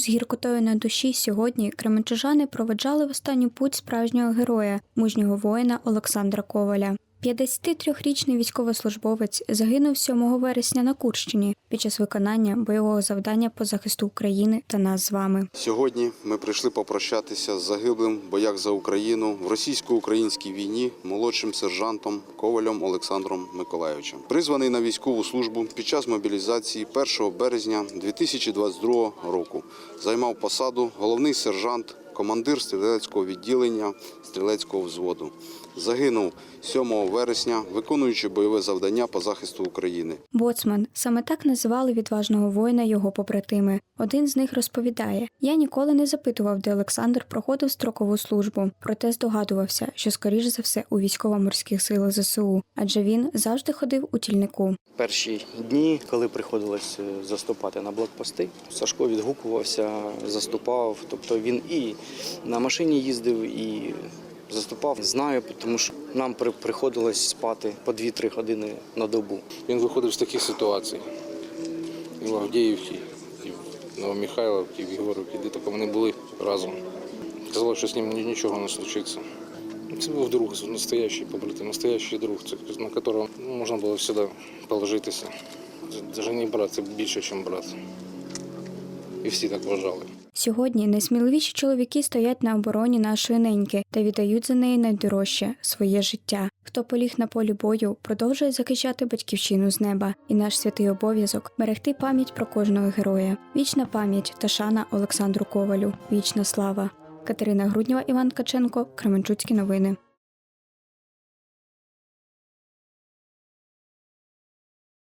З гіркотою на душі сьогодні кременчужани проведжали в останню путь справжнього героя, мужнього воїна Олександра Коваля. 53-річний військовослужбовець загинув 7 вересня на Курщині під час виконання бойового завдання по захисту України та нас з вами. Сьогодні ми прийшли попрощатися з загиблим боях за Україну в російсько-українській війні молодшим сержантом Ковалем Олександром Миколайовичем. Призваний на військову службу під час мобілізації 1 березня 2022 року. Займав посаду головний сержант, командир стрілецького відділення стрілецького взводу. Загинув 7 вересня, виконуючи бойове завдання по захисту України. Боцман саме так називали відважного воїна його побратими. Один з них розповідає: я ніколи не запитував, де Олександр проходив строкову службу, проте здогадувався, що скоріш за все у військово-морських силах ЗСУ, адже він завжди ходив у тільнику. Перші дні, коли приходилось е, заступати на блокпости, Сашко відгукувався, заступав. Тобто він і на машині їздив, і заступав. Знаю, тому що нам приходилось спати по 2-3 години на добу. Він виходив з таких ситуацій. І в Авдіївці, і в Новомихайловці, і в Єгоровці, де тільки вони були разом. Казали, що з ним нічого не случиться. Це був друг, настоящий побратим, настоящий друг, на якого можна було завжди положитися. Це не брат, це більше, ніж брат. І всі так вважали. Сьогодні найсміливіші чоловіки стоять на обороні нашої неньки та віддають за неї найдорожче своє життя. Хто поліг на полі бою, продовжує захищати батьківщину з неба, і наш святий обов'язок берегти пам'ять про кожного героя. Вічна пам'ять та шана Олександру Ковалю. Вічна слава. Катерина Груднєва, Іван Ткаченко, Кременчуцькі новини.